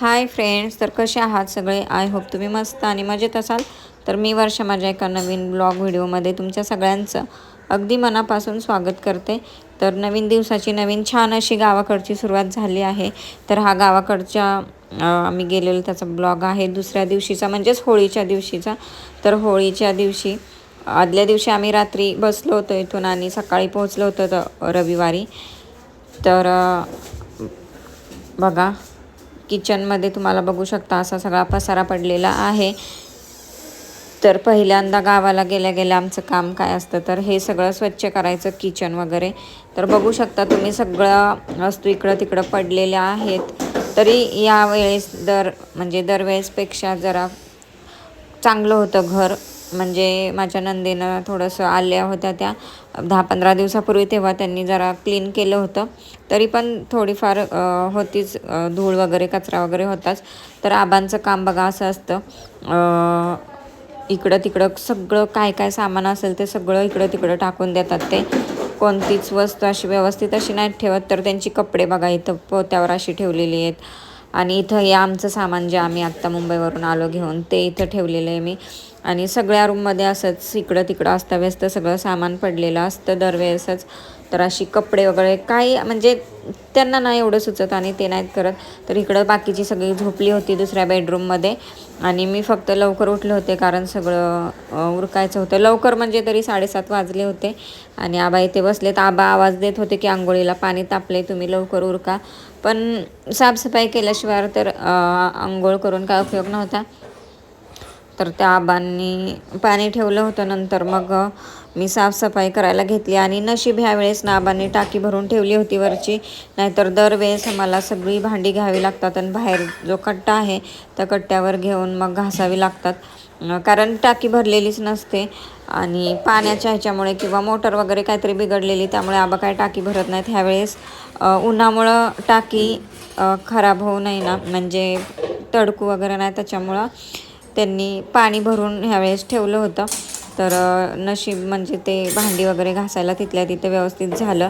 Hi friends तर कसे आहात सगळे? आय होप तुम्ही मस्त आणि मजेत असाल. तर मी वर्षा माझ्या एका नवीन ब्लॉग व्हिडिओमध्ये तुमच्या सगळ्यांचं अगदी मनापासून स्वागत करते. तर नवीन दिवसाची नवीन छान अशी गावाकडची सुरुवात झाली आहे. तर हा गावाकडच्या आम्ही गेलेलो त्याचा ब्लॉग आहे दुसऱ्या दिवशीचा म्हणजेच होळीच्या दिवशीचा. तर होळीच्या दिवशी आदल्या दिवशी आम्ही रात्री बसलो होतो इथून आणि सकाळी पोहोचलो होतो त- रविवारी. तर बघा. किचनमध्ये तुम्हाला बघू शकता असा सगळा पसारा पडलेला आहे. तर पहिल्यांदा गावाला गेल्या गेल्या आमचं काम काय असतं तर हे सगळं स्वच्छ करायचं किचन वगैरे. तर बघू शकता तुम्ही सगळं वस्तू इकडं तिकडं पडलेल्या आहेत. तरी यावेळेस दर म्हणजे दरवेळेसपेक्षा जरा चांगलं होतं घर. म्हणजे माझ्या नंदीनं थोडंसं आल्या होत्या त्या. दहा पंधरा दिवसापूर्वी तेव्हा त्यांनी जरा क्लीन केलं होतं. तरी पण थोडीफार होतीच धूळ वगैरे कचरा वगैरे होताच. तर आबांचं काम बघा असं असतं. इकडं तिकडं सगळं काय काय सामान असेल ते सगळं इकडं तिकडं टाकून देतात ते. कोणतीच वस्तू अशी व्यवस्थित अशी नाही ठेवत. तर त्यांची कपडे बघा इथं पोत्यावर अशी ठेवलेली आहेत. आणि इथं हे आमचं सामान जे आम्ही आत्ता मुंबईवरून आलो घेऊन ते इथं ठेवलेलं आहे मी. आणि सगळ्या रूममध्ये असंच इकडं तिकडं अस्ताव्यस्त सगळं सामान पडलेलं असतं दरवेळेसच. तर अशी कपडे वगैरे काही म्हणजे त्यांना नाही एवढं सुचत आणि ते नाहीत करत. तर इकडं बाकीची सगळी झोपली होती दुसऱ्या बेडरूममध्ये. आणि मी फक्त लवकर उठले होते कारण सगळं उरकायचं होतं. लवकर म्हणजे तरी साडेसात वाजले होते. आणि आबा इथे बसले तर आबा आवाज देत होते की आंघोळीला पाणी तापले तुम्ही लवकर उरका. पण साफसफाई केल्याशिवाय तर आंघोळ करून काय उपयोग नव्हता. तर त्या आबांनी पाणी ठेवलं होतं नंतर. मग मी साफसफाई करायला घेतली आणि नशीब ह्या वेळेस ना आबांनी टाकी भरून ठेवली होती वरची. नाहीतर दरवेळेस मला सगळी भांडी घ्यावी लागतात आणि बाहेर जो कट्टा आहे त्या कट्ट्यावर घेऊन मग घासावी लागतात. कारण टाकी भरलेलीच नसते. आणि पाण्याच्या ह्याच्यामुळे किंवा मोटर वगैरे काहीतरी बिघडलेली त्यामुळे आबा काय टाकी भरत नाहीत. ह्यावेळेस उन्हामुळं टाकी खराब होऊ नये ना म्हणजे तडकू वगैरे नाही त्याच्यामुळं त्यांनी पाणी भरून ह्यावेळेस ठेवलं होतं. तर नशीब म्हणजे ते भांडी वगैरे घासायला तिथल्या तिथे व्यवस्थित झालं.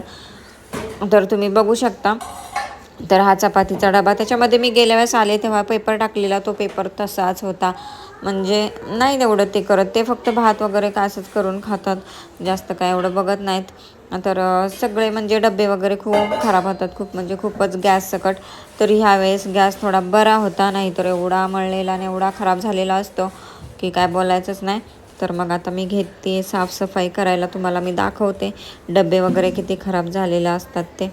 तर तुम्ही बघू शकता. तर हा चपातीचा डबा. त्याच्यामध्ये मी गेल्या वेळेस आले तेव्हा पेपर टाकलेला तो पेपर तसाच होता. म्हणजे नाही एवढं ते करत. ते फक्त भात वगैरे काय असंच करून खातात. जास्त काय एवढं बघत नाहीत. तर सगळे म्हणजे डबे वगैरे खूप खराब होतात. खूप म्हणजे खूपच गॅस सकट. तर ह्यावेळेस गॅस थोडा बरा होता. नाही तर एवढा मळलेला आणि एवढा खराब झालेला असतो की काय बोलायचंच नाही. तर मग आता मी घेते साफसफाई करायला. तुम्हाला मी दाखवते डबे वगैरे किती खराब झालेले असतात ते.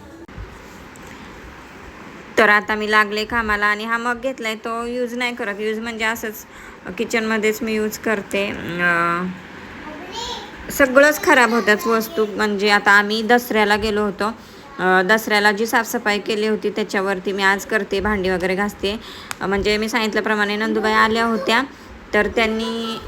तर आता मी लागले कामाला आणि हा मग घेतला आहे तो यूज नाही करत. यूज म्हणजे असंच किचनमध्येच मी यूज करते. सगळंच खराब होत्याच वस्तू. म्हणजे आता आम्ही दसऱ्याला गेलो होतो. दसऱ्याला जी साफसफाई केली होती त्याच्यावरती मी आज करते भांडी वगैरे घासते. म्हणजे मी सांगितल्याप्रमाणे नंदुबाई आल्या होत्या. तर त्यांनी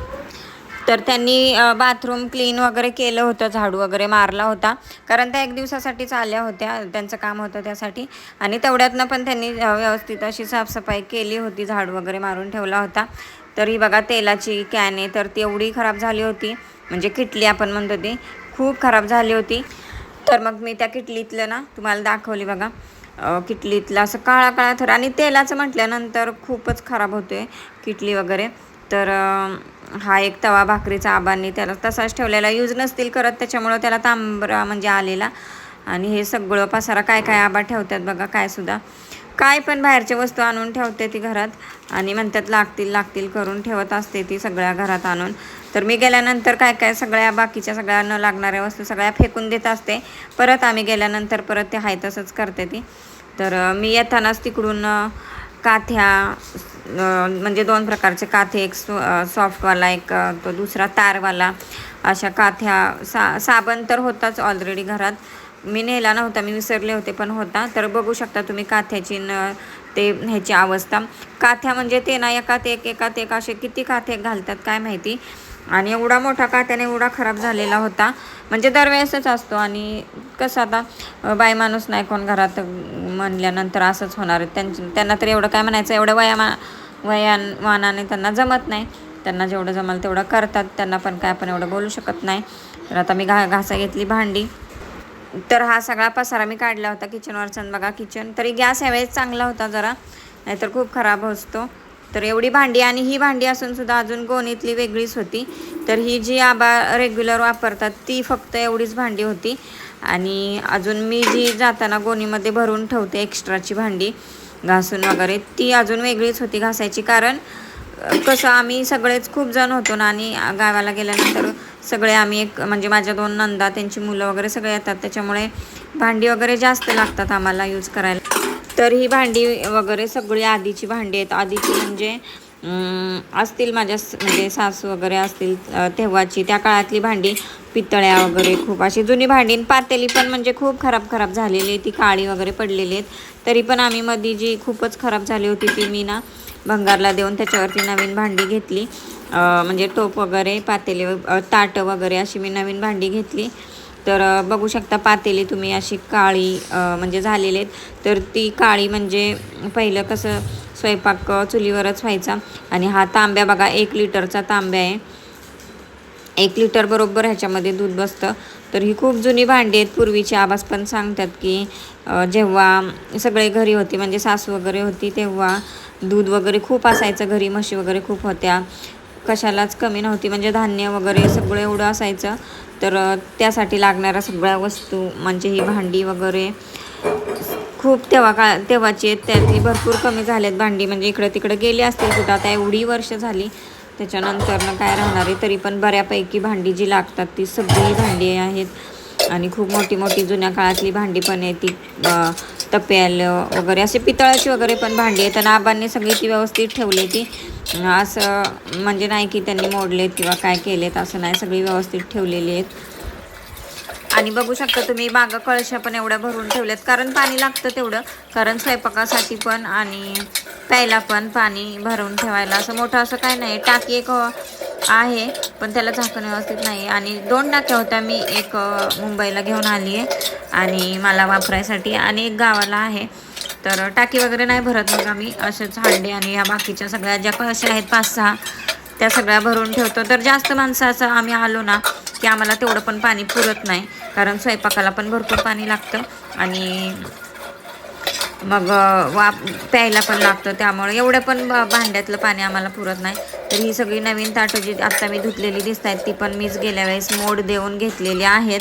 तर त्यांनी बाथरूम क्लीन वगैरे केलं होतं झाडू वगैरे मारला होता. कारण त्या एक दिवसासाठीच आल्या होत्या त्यांचं काम होतं त्यासाठी. आणि तेवढ्यातनं पण त्यांनी व्यवस्थित अशी साफसफाई केली होती झाडू वगैरे मारून ठेवला होता. तर ही बघा तेलाची कॅन आहे तर ती एवढी खराब झाली होती. म्हणजे किटली आपण म्हणतो ती खूप खराब झाली होती. तर मग मी त्या किटलीतलं ना तुम्हाला दाखवली बघा. किटलीतलं असं काळा काळा थर. आणि तेलाचं म्हटल्यानंतर खूपच खराब होतो आहे किटली वगैरे. तर हा एक तवा भाकरीचा आबांनी त्याला तसाच ठेवलेला. यूज नसतील करत त्याच्यामुळं त्याला तांबरा म्हणजे आलेला. आणि हे सगळं पसारा काय काय आबा ठेवतात बघा काय सुद्धा. काय पण बाहेरच्या वस्तू आणून ठेवते ती घरात. आणि म्हणतात लागतील लागतील करून ठेवत असते ती सगळ्या घरात आणून. तर मी गेल्यानंतर काय काय सगळ्या बाकीच्या सगळ्या न लागणाऱ्या वस्तू सगळ्या फेकून देत असते. परत आम्ही गेल्यानंतर परत ते हाय तसंच करते ती. तर मी येतानाच तिकडून काथ्या म्हणजे दोन प्रकारचे काथे एक सॉफ्टवाला एक तो दुसरा तारवाला. अशा काथ्या सा साबण तर होताच ऑलरेडी घरात. मी नेला नव्हता मी विसरले होते पण होता. तर बघू शकता तुम्ही काथ्याची न ते ह्याची अवस्था. काथ्या म्हणजे ते ना एकात एक एकात एक असे किती काथे घालतात काय माहिती. आणि एवढा मोठा कात्याने एवढा खराब झालेला होता. म्हणजे दरवेळेसच असतो आणि कसं आता बाई माणूस नाही कोण घरात म्हणल्यानंतर असंच होणार. त्यांच्या त्यांना तर एवढं काय म्हणायचं एवढं वयामा वयामानाने त्यांना जमत नाही. त्यांना जेवढं जमल तेवढं करतात. त्यांना पण काय आपण एवढं बोलू शकत नाही. तर आता मी घा घासा घेतली भांडी. तर हा सगळा पसारा मी काढला होता किचनवरचा बघा किचन तरी गॅस यावेळेस चांगला होता जरा. नाहीतर खूप खराब असतो. तर एवढी भांडी आणि ही भांडी असून सुद्धा अजून गोणीतली वेगळीच होती. तर ही जी आबा रेग्युलर वापरतात ती फक्त एवढीच भांडी होती. आणि अजून मी जी जाताना गोणीमध्ये भरून ठेवते एक्स्ट्राची भांडी घासून वगैरे ती अजून वेगळीच होती घासायची. कारण कसं आम्ही सगळेच खूप जण होतो ना आणि गावाला गेल्यानंतर सगळे आम्ही एक म्हणजे माझ्या दोन नंदा त्यांची मुलं वगैरे सगळे येतात. त्याच्यामुळे भांडी वगैरे जास्त लागतात आम्हाला यूज करायला. तर ही भांडी वगैरे सगळी आधीची भांडी आहेत. आधीची म्हणजे असतील माझ्या म्हणजे सासू वगैरे असतील तेव्हाची. त्या काळातली भांडी पितळ्या वगैरे खूप. अशी जुनी भांडी पातेली पण म्हणजे खूप खराब खराब झालेली आहे ती काळी वगैरे पडलेली आहेत. तरी पण आम्ही मध्ये जी खूपच खराब झाली होती ती मी ना भंगारला देऊन त्याच्यावरती नवीन भांडी घेतली. म्हणजे टोप वगैरे पातेले ताटं वगैरे अशी मी नवीन भांडी घेतली. तर बघू शकता पातेली तुम्ही अशी काळी म्हणजे झालेली आहेत. तर ती काळी म्हणजे पहिलं कसं स्वयंपाक चुलीवरच व्हायचा. आणि हा तांब्या बघा एक लिटरचा तांब्या आहे. एक लिटर बरोबर ह्याच्यामध्ये दूध बसतं. तर ही खूप जुनी भांडी आहेत. पूर्वीची आवाज पण सांगतात की जेव्हा सगळे घरी होते म्हणजे सासू वगैरे होती तेव्हा दूध वगैरे खूप असायचं. घरी म्हशी वगैरे खूप होत्या. कशालाच कमी नव्हती. म्हणजे धान्य वगैरे सगळं एवढं असायचं. तर त्यासाठी लागणाऱ्या सगळ्या वस्तू म्हणजे ही भांडी वगैरे खूप तेव्हा का तेव्हाची आहेत त्यातली भरपूर कमी झाल्यात भांडी. म्हणजे इकडं तिकडं गेली असतील कुठं आता एवढी वर्ष झाली. त्याच्यानंतरनं काय राहणार आहे? तरी पण बऱ्यापैकी भांडी जी लागतात ती सगळी भांडी आहेत. आणि खूप मोठी मोठी जुन्या काळातली भांडी पण आहे ती तप्यालं वगैरे असे पितळाची वगैरे पण भांडी आहेत. आणि आबांनी सगळी ती व्यवस्थित ठेवली ती असं म्हणजे नाही की त्यांनी मोडलेत किंवा काय केलेत असं नाही. सगळी व्यवस्थित ठेवलेली आहेत. आणि बघू शकता तुम्ही बागा कळशा पण एवढ्या भरून ठेवल्यात. कारण पाणी लागतं तेवढं. कारण स्वयंपाकासाठी पण आणि प्यायला पण पाणी भरून ठेवायला. असं मोठं असं काय नाही. टाकी एक आहे पण त्याला झाकण व्यवस्थित नाही. आणि दोन टाक्या होत्या. मी एक मुंबईला घेऊन आली आहे. आणि मला वापरायसाठी. आणि एक गावाला आहे. तर टाकी वगैरे नाही भरत मग आम्ही. असेच हांडे आणि ह्या बाकीच्या सगळ्या ज्या कळशा आहेत पाच सहा त्या सगळ्या भरून ठेवतो. तर जास्त माणसाचं आम्ही आलो ना की आम्हाला तेवढं पण पाणी पुरत नाही. कारण स्वयंपाकाला पण भरपूर पाणी लागतं आणि मग वाप वा प्यायला पण लागतं. त्यामुळे एवढं पण भांड्यातलं पाणी आम्हाला पुरत नाही. तर ही सगळी नवीन ताटं जी आत्ता मी धुतलेली दिसत आहेत ती पण मीच गेल्या वेळेस मोड देऊन घेतलेली आहेत.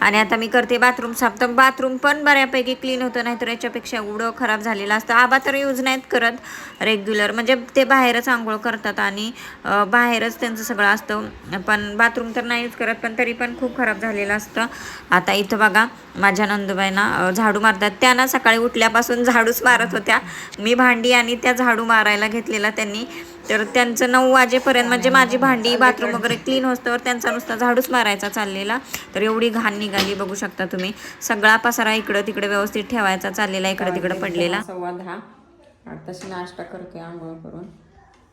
आणि आता मी करते बाथरूम साफ. तर बाथरूम पण बऱ्यापैकी क्लीन होतं नाही तर याच्यापेक्षा एवढं खराब झालेलं असतं. आबा तर यूज नाहीत करत रेग्युलर म्हणजे ते बाहेरच आंघोळ करतात आणि बाहेरच त्यांचं सगळं असतं. पण बाथरूम तर नाही यूज करत पण तरी पण खूप खराब झालेलं असतं. आता इथं बघा माझ्या नंदुबाईना झाडू मारतात. त्यांना सकाळी उठल्यापासून झाडूच मारत होत्या. मी भांडी आणि त्या झाडू मारायला घेतलेला त्यांनी. तर त्यांचं नऊ वाजेपर्यंत म्हणजे माझी भांडी बाथरूम वगैरे क्लीन होस्तवर त्यांचा नुसता झाडूच मारायचा चाललेला. तर एवढी घाण निघाली बघू शकता तुम्ही. सगळा पसारा इकडं तिकडे व्यवस्थित ठेवायचा चाललेला इकडं तिकडं पडलेला. सव्वा दहा. तशी नाश्ता करते आंघोळ करून.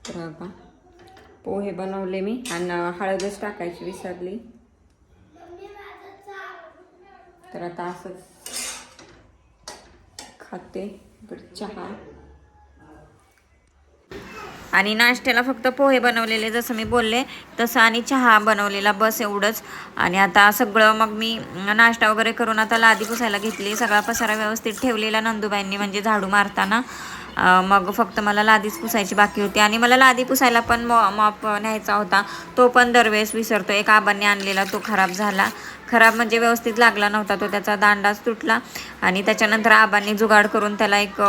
तर का पोहे बनवले मी आणि हळदच टाकायची विसरली. तर आता असंच खाते. चहा. आणि नाश्त्याला फक्त पोहे बनवलेले जसं मी बोलले तसं आणि चहा बनवलेला बस एवढंच. आणि आता सगळं मग मी नाश्ता वगैरे करून आता लादी पुसायला घेतली. सगळा पसारा व्यवस्थित ठेवलेला नंदुबाईंनी म्हणजे झाडू मारताना. मग फक्त मला लादीच पुसायची बाकी होती. आणि मला लादी पुसायला पण मॉ मॉप न्यायचा होता. तो पण दरवेळेस विसरतो. एक आबांनी आणलेला तो खराब झाला. खराब म्हणजे व्यवस्थित लागला नव्हता. तो त्याचा दांडाच तुटला. आणि त्याच्यानंतर आबांनी जुगाड करून त्याला एक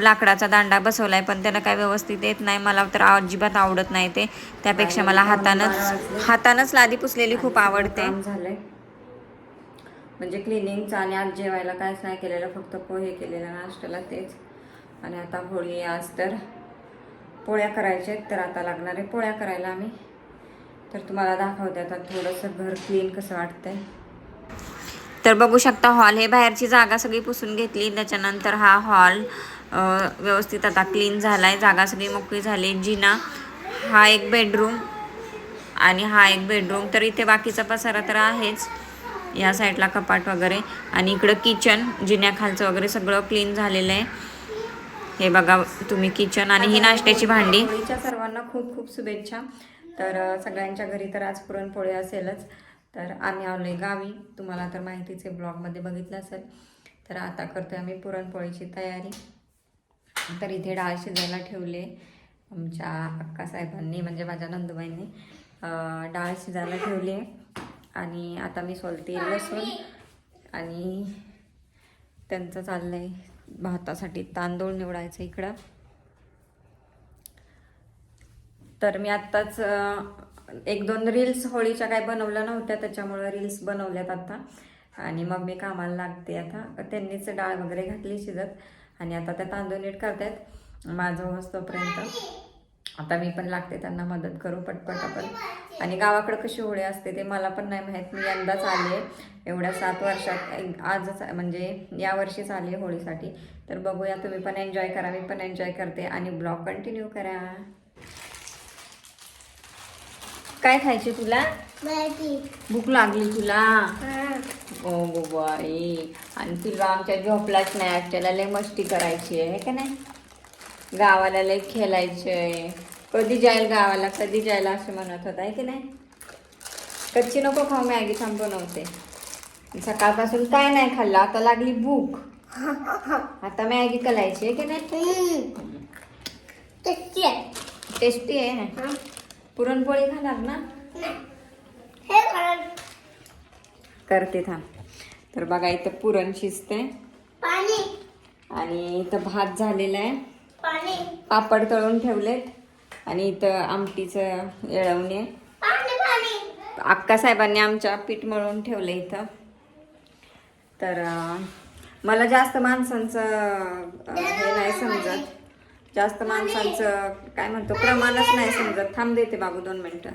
लाकडाचा दांडा बसवलाय. पण त्याला काय व्यवस्थित येत नाही. मला तर अजिबात आवडत नाही ते. त्यापेक्षा मला हातानंच हातानंच लादी पुसलेली खूप आवडते. म्हणजे क्लिनिंगचं आणि आज जेवायला कायच नाही केलेलं. फक्त पोहे केलेलं नाश्त्याला तेच. आणि आता होळी आज तर पोळ्या करायच्या आहेत तर आता लागणार आहे पोळ्या करायला आम्ही. तर तुम्हाला दाखवते आता थोडंसं घर क्लीन कसं वाटतंय. तर बघू शकता हॉल हे बाहेरची जागा सगळी पुसून घेतली. त्याच्यानंतर हा हॉल व्यवस्थित आता क्लीन झाला आहे जागा सगळी मोकळी झाली. जिना हा एक बेडरूम आणि हा एक बेडरूम तर इथे बाकीचा पसारा तर आहेच. या साईडला कपाट वगैरे. आणि इकडं किचन जिन्याखालचं वगैरे सगळं क्लीन झालेलं आहे. हे बघा तुम्ही किचन आणि ही नाश्त्याची भांडी. सर्वांना खूप खूप शुभेच्छा. तर सगळ्यांच्या घरी तर आज पुरणपोळी असेलच. तर आम्ही आलोय गावी. तुम्हाला तर माहितीचे ब्लॉगमध्ये बघितलं असेल. तर आता करतोय आम्ही पुरणपोळीची तयारी. तर इथे डाळ शिजायला ठेवले आमच्या अक्कासाहेबांनी म्हणजे माझ्या नंदुबाईंनी. डाळ शिजायला ठेवली आहे. आणि आता मी सोलते लसूण. आणि त्यांचं चाललं आहे भातासाठी तांदूळ निवडायचं इकडं. तर मी आत्ताच एक दोन रील्स होळीच्या काय बनवल्या नव्हत्या त्याच्यामुळं रील्स बनवल्यात आता. आणि मग मी कामाला लागते आता. त्यांनीच डाळ वगैरे घातली शिजत. आणि आता त्या तांदूळ नीट करतायत. माझं होस आता मी पण लागते त्यांना मदत करू पटपट आपण. आणि गावाकडं कशी होळी असते ते मला पण नाही माहीत. मी यंदाच आले एवढ्या सात वर्षात. आजच म्हणजे या वर्षीच आले होळीसाठी. तर बघूया तुम्ही पण एन्जॉय करा. मी पण एन्जॉय करते. आणि ब्लॉग कंटिन्यू करा. काय खायचे तुला? भूक लागली तुला? हा. ओ गो बाई. आणि तुला आमच्या झोपलाच नाही आजच्याला लय मस्ती करायची आहे का नाही? गावाला लय खेळायचंय कधी जाईल गावाला कधी जायला असं म्हणत होता आहे की नाही? कच्ची नको खाऊ मॅगी थांब बनवते. सकाळपासून काय नाही खाल्लं आता लागली भूक. आता मॅगी कलायची आहे की नाही? टेस्टी आहे. टेस्टी आहे. पुरणपोळी खाणार ना? हे करते थांब. तर बघा इथं पुरण शिजते पाणी. आणि इथं भात झालेला आहे. पापड तळून ठेवलेत आणि इथं आमटीचं येळवणे अक्का साहेबांनी आमच्या पीठ मळून ठेवलं इथं. तर मला जास्त माणसांचं हे नाही समजत. जास्त माणसांचं काय म्हणतो प्रमाणच नाही समजत. थांब देते बाबू दोन मिनटं.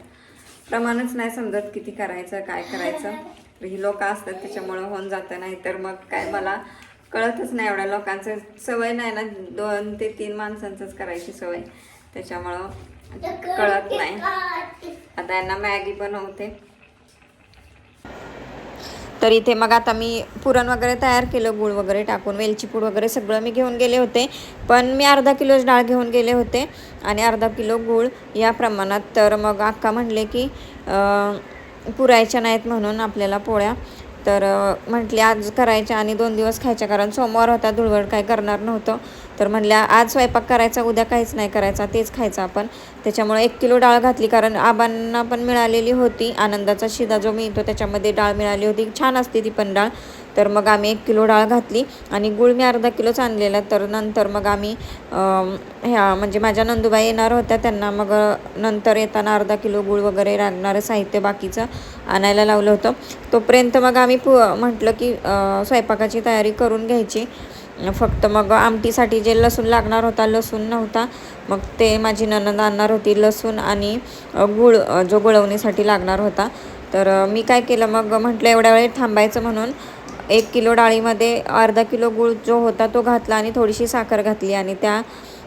प्रमाणच नाही समजत किती करायचं काय करायचं. तर ही लोक असतात त्याच्यामुळं होऊन जातं. नाही तर मग काय मला कळतच नाही एवढ्या लोकांचं. सवय नाही ना दोन ते तीन माणसांचंच करायची सवय. त्याच्यामुळं कळत नाही. आता यांना मॅगी बनवते. तर इथे मग आता मी पुरण वगैरे तयार केलं गूळ वगैरे टाकून वेलची पूड वगैरे सगळं मी घेऊन गेले होते. पण मी अर्धा किलोच डाळ घेऊन गेले होते आणि अर्धा किलो गूळ या प्रमाणात. तर मग अक्का म्हणले की पुरायच्या नाहीत म्हणून आपल्याला पोळ्या तर म्हटले आज करायच्या आणि दोन दिवस खायच्या कारण सोमवार होता धुळवड काय करणार नव्हतं. तर म्हटल्या आज स्वयंपाक करायचा उद्या काहीच नाही करायचा तेच खायचं आपण. त्याच्यामुळे एक किलो डाळ घातली कारण आबांना पण मिळालेली होती आनंदाचा शिदा जो मिळतो त्याच्यामध्ये डाळ मिळाली होती. छान असते ती पण डाळ. तर मग आम्ही एक किलो डाळ घातली आणि गुळ मी अर्धा किलोच आणलेला. तर नंतर मग आम्ही ह्या म्हणजे माझ्या नंदुबाई येणार होत्या त्यांना मग नंतर येताना अर्धा किलो गुळ वगैरे लागणारं साहित्य बाकीचं आणायला लावलं होतं. तोपर्यंत मग आम्ही पु म्हटलं की स्वयंपाकाची तयारी करून घ्यायची. फक्त मग आमटीसाठी जे लसूण लागणार होता लसूण नव्हता. मग ते माझी ननंद आणणार होती लसूण आणि गुळ गूळ जो गुळवणीसाठी लागणार होता. तर मी काय केलं मग म्हटलं एवढ्या वेळ थांबायचं म्हणून एक किलो डाळीमध्ये अर्धा किलो गूळ जो होता तो घातला आणि थोडीशी साखर घातली आणि त्या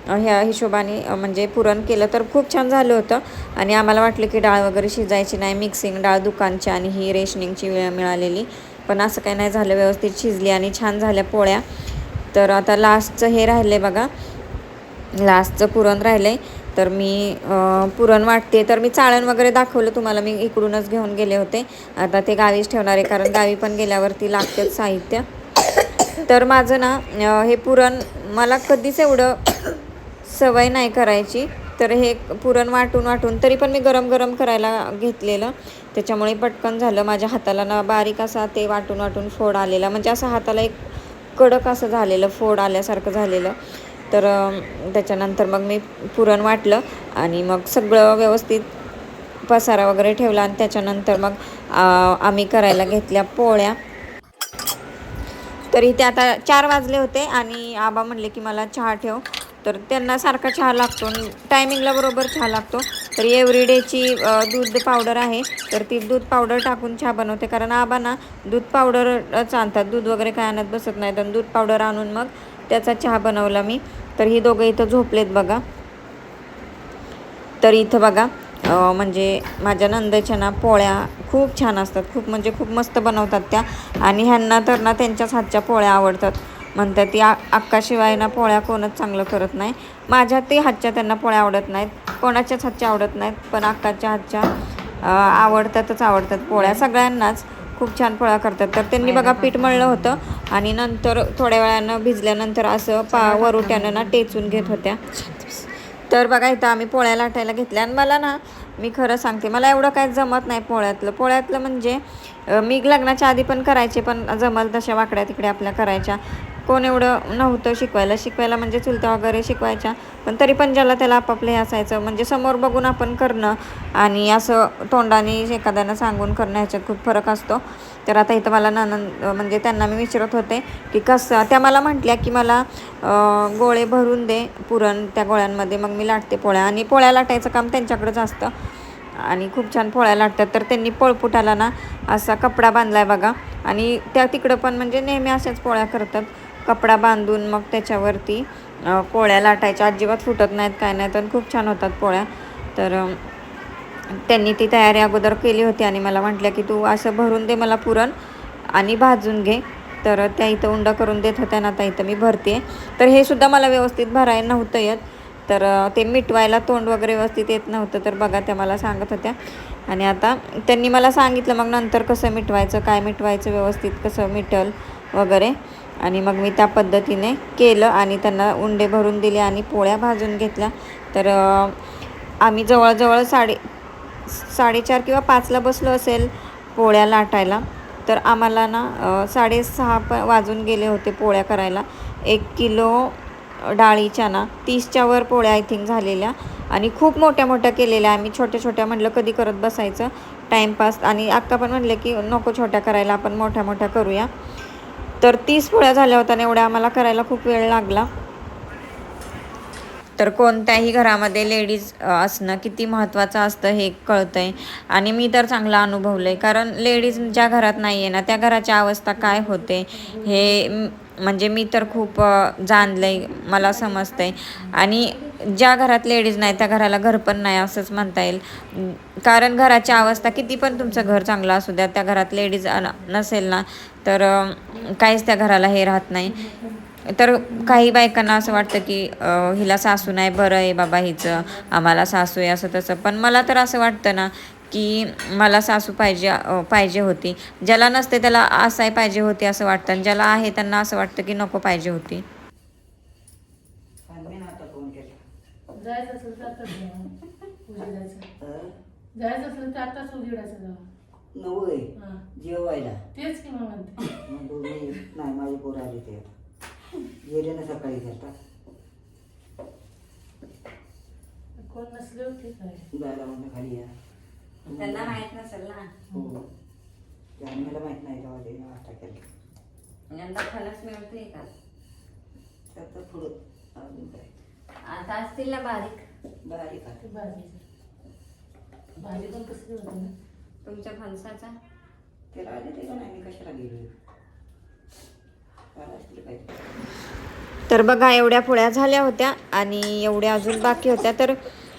ह्या हिशोबाने म्हणजे पुरण केलं तर खूप छान झालं होतं. आणि आम्हाला वाटलं की डाळ वगैरे शिजायची नाही मिक्सिंग डाळ दुकानची आणि ही रेशनिंगची वेळ मिळालेली. पण असं काही नाही झालं व्यवस्थित शिजली आणि छान झाल्या पोळ्या. तर आता लास्टचं हे राहिलं आहे बघा. लास्टचं पुरण राहिलं आहे तर मी पुरण वाटते. तर मी चाळण वगैरे दाखवलं तुम्हाला. मी इकडूनच घेऊन गेले होते. आता ते गावीच ठेवणार आहे कारण गावी पण गेल्यावरती लागतेच साहित्य. तर माझं ना हे पुरण मला कधीच एवढं सवय नाही करायची. तर हे पुरण वाटून वाटून तरी पण मी गरम गरम करायला घेतलेलं. त्याच्यामुळे पटकन झालं. माझ्या हाताला ना बारीक असा ते वाटून वाटून फोड आलेला. म्हणजे असं हाताला एक कडक असं झालेलं फोड आल्यासारखं झालेलं. तर त्याच्यानंतर मग मी पुरण वाटलं आणि मग सगळं व्यवस्थित पसारा वगैरे ठेवला आणि त्याच्यानंतर मग आम्ही करायला घेतल्या पोळ्या. तर इथे आता चार वाजले होते आणि आबा म्हणले की मला चहा ठेव. तर त्यांना सारखा चहा लागतो टायमिंगला बरोबर चहा लागतो. तर एव्हरीडेची दूध पावडर आहे. तर ती दूध पावडर टाकून चहा बनवते. कारण आबा ना दूध पावडरच आणतात. दूध वगैरे काय आणत बसत नाही तर दूध पावडर आणून मग त्याचा चहा बनवला मी. तर ही दोघं इथं झोपलेत बघा. तर इथं बघा म्हणजे माझ्या नंदेच्या ना पोळ्या खूप छान असतात. खूप म्हणजे खूप मस्त बनवतात त्या. आणि ह्यांना तर ना त्यांच्याच हातच्या पोळ्या आवडतात. म्हणतात ती अक्काशिवाय ना पोळ्या कोणच चांगलं करत नाही. माझ्या ते हातच्या त्यांना पोळ्या आवडत नाहीत. कोणाच्याच हातच्या आवडत नाहीत. पण अक्काच्या हातच्या आवडतातच आवडतात पोळ्या. सगळ्यांनाच खूप छान पोळ्या करतात. तर त्यांनी बघा पीठ मळलं होतं. आणि नंतर थोड्या वेळानं भिजल्यानंतर असं पा वरोट्यानं ना टेचून घेत होत्या. तर बघा इथं आम्ही पोळ्या लाटायला घेतल्या. आणि मला ना मी खरं सांगते मला एवढं काय जमत नाही पोळ्यातलं. पोळ्यातलं म्हणजे मी लग्नाच्या आधी पण करायचे पण जमल तशा वाकड्या तिकडे आपल्या करायच्या. कोण एवढं नव्हतं शिकवायला. शिकवायला म्हणजे चुलत्या वगैरे शिकवायच्या पण तरी पण ज्याला त्याला आपापलं हे असायचं. म्हणजे समोर बघून आपण करणं आणि असं तोंडाने एखाद्यानं सांगून करणं ह्याच्यात खूप फरक असतो. तर आता इथं मला नानंद म्हणजे त्यांना मी विचारत होते की कसं त्या मला म्हटल्या की मला गोळे भरून दे पुरण त्या गोळ्यांमध्ये मग मी लाटते पोळ्या. आणि पोळ्या लाटायचं काम त्यांच्याकडंच असतं आणि खूप छान पोळ्या लाटतात. तर त्यांनी पोळपुटाला ना असा कपडा बांधला आहे बघा. आणि त्या तिकडं पण म्हणजे नेहमी अशाच पोळ्या करतात. कपडा बांधून मग त्याच्यावरती पोळ्या लाटायच्या. अजिबात फुटत नाहीत काय नाही तर खूप छान होतात पोळ्या. तर त्यांनी ती तयारी अगोदर केली होती आणि मला म्हटल्या की तू असं भरून दे मला पुरण आणि भाजून घे. तर त्या इथं उंड करून देत होत्या ना आता इथं मी भरते. तर हे सुद्धा मला व्यवस्थित भरायला नव्हतं येत. तर ते मिटवायला तोंड वगैरे व्यवस्थित येत नव्हतं तर बघा त्या मला सांगत होत्या. आणि आता त्यांनी मला सांगितलं मग नंतर कसं मिटवायचं काय मिटवायचं व्यवस्थित कसं मिटल वगैरे. आणि मग मी त्या पद्धतीने केलं आणि त्यांना उंडे भरून दिले आणि पोळ्या भाजून घेतल्या. तर आम्ही जवळजवळ साडे साडेचार किंवा पाचला बसलो असेल पोळ्या लाटायला. तर आम्हाला ना साडेसहा प वाजून गेले होते पोळ्या करायला. एक किलो डाळीच्या ना तीसच्या वर पोळ्या आय थिंक झालेल्या आणि खूप मोठ्या मोठ्या केलेल्या. आम्ही छोट्या छोट्या म्हटलं कधी करत बसायचं. टाईमपास आणि आत्ता पण म्हटलं की नको छोट्या करायला आपण मोठ्या मोठ्या करूया. तर तीस पोळ्या झाल्या होत्या आणि एवढ्या आम्हाला करायला खूप वेळ लागला. तर कोणत्याही घरामध्ये लेडीज असणं किती महत्त्वाचं असतं हे कळतं आहे आणि मी तर चांगलं अनुभवलं आहे कारण लेडीज ज्या घरात नाही आहे ना त्या घराची अवस्था काय होते हे म्हणजे मी तर खूप जाणलं आहे मला समजतं आहे आणि ज्या घरात लेडीज नाही त्या घराला घर पण नाही असंच म्हणता येईल. कारण घराची अवस्था किती पण तुमचं घर चांगलं असू द्या त्या घरात लेडीज नसेल ना तर काहीच त्या घराला हे राहत नाही. तर काही बायकांना असं वाटतं की हिला सासू नाही बरं आहे बाबा हिचं आम्हाला सासू आहे असं तसं. पण मला तर असं वाटतं ना की मला सासू पाहिजे पाहिजे होती. ज्याला नसते त्याला असाय पाहिजे होती असं वाटतं. आणि ज्याला आहे त्यांना असं वाटतं की नको पाहिजे होती. जायचं असेल तर आताच जायचं असेल तर आताच जाऊ नऊ आहे हा. जेवायला. तेच की मग म्हणते. मग नाही माझी पोरं आली ते आता. गेले ना सकाळी आता. कोण नसले ठीक आहे जायला म्हणलं खाली या. त्यांना माहीत नसेल ना. हो. ते आम्हाला माहीत नाही तेव्हा ते नाश्ता केला. यंदा फणस मिळते का? पुढं अजून काय? आता असतील ना बारीक. बारीक ते भाजीचं भाजी पण कसली होती ना? तुमच्या फणसाचा त्याला आले ते का नाही? मी कशाला गेलो? तर बघा एवढ्या पोळ्या झाल्या होत्या आणि एवढ्या अजून बाकी होत्या. तर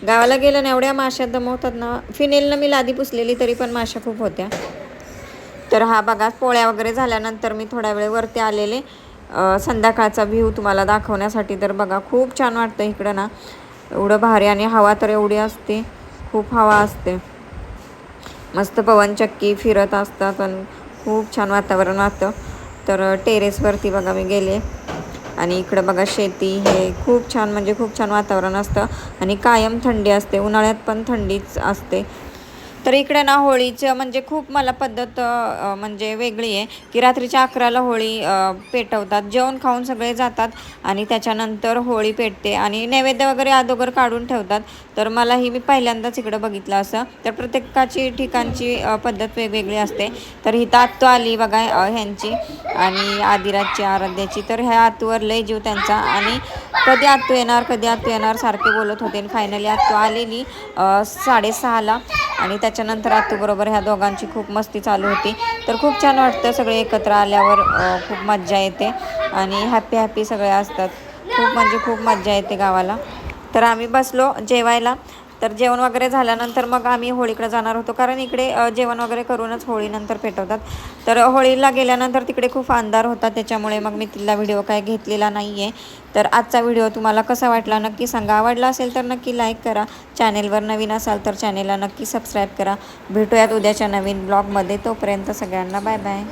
गावाला गेलं ना एवढ्या माश्या दमवतात ना. फिनेलनं मी लादी पुसलेली तरी पण माश्या खूप होत्या. तर हा बघा पोळ्या वगैरे झाल्यानंतर मी थोड्या वेळ वरती आलेले. संध्याकाळचा व्ह्यू तुम्हाला दाखवण्यासाठी तर बघा खूप छान वाटतं इकडं ना. एवढं भारी आणि हवा तर एवढी असते. खूप हवा असते. मस्त पवनचक्की फिरत असतात आणि खूप छान वातावरण असतं तर टेरेसवरती बघा मी गेले. आणि इकडं बघा शेती हे खूप छान म्हणजे खूप छान वातावरण असतं. आणि कायम थंडी असते. उन्हाळ्यात पण थंडीच असते. तर इकडे ना होळीचं म्हणजे खूप मला पद्धत म्हणजे वेगळी आहे की रात्रीच्या अकराला होळी पेटवतात. जेवण खाऊन सगळे जातात आणि त्याच्यानंतर होळी पेटते आणि नैवेद्य वगैरे अगोदर काढून ठेवतात. तर मला ही मी पहिल्यांदाच इकडं बघितलं असं. तर प्रत्येकाची ठिकाणची पद्धत वेगवेगळी असते. तर ही आत्तू आली बघा ह्यांची आणि आदिराजची आराध्याची. तर ह्या आतूवर लय जीव त्यांचा आणि कधी आत्तू येणार कधी आत्तू येणार सारखे बोलत होते. आणि फायनली आत्तू आलेली साडेसहाला आणि त्याच्यानंतर आतूबरोबर ह्या दोघांची खूप मस्ती चालू होती. तर खूप छान वाटतं सगळे एकत्र आल्यावर खूप मज्जा येते आणि हॅप्पी हॅप्पी सगळे असतात. खूप म्हणजे खूप मज्जा येते गावाला. तर आम्ही बसलो जेवायला. तर जेवण वगैरे झाल्यानंतर मग आम्ही होळीकडे जाणार होतो. कारण इकडे जेवण वगैरे करूनच होळीनंतर पेटवतात. तर होळीला गेल्यानंतर तिकडे खूप अंधार होता. त्याच्यामुळे मग मी तिथला व्हिडिओ काय घेतलेला नाही आहे तर आजचा व्हिडिओ तुम्हाला कसा वाटला नक्की सांगा. आवडला असेल तर नक्की लाईक करा. चॅनेलवर नवीन असाल तर चॅनेलला नक्की सबस्क्राईब करा. भेटूयात उद्याच्या नवीन ब्लॉगमध्ये तोपर्यंत सगळ्यांना बाय बाय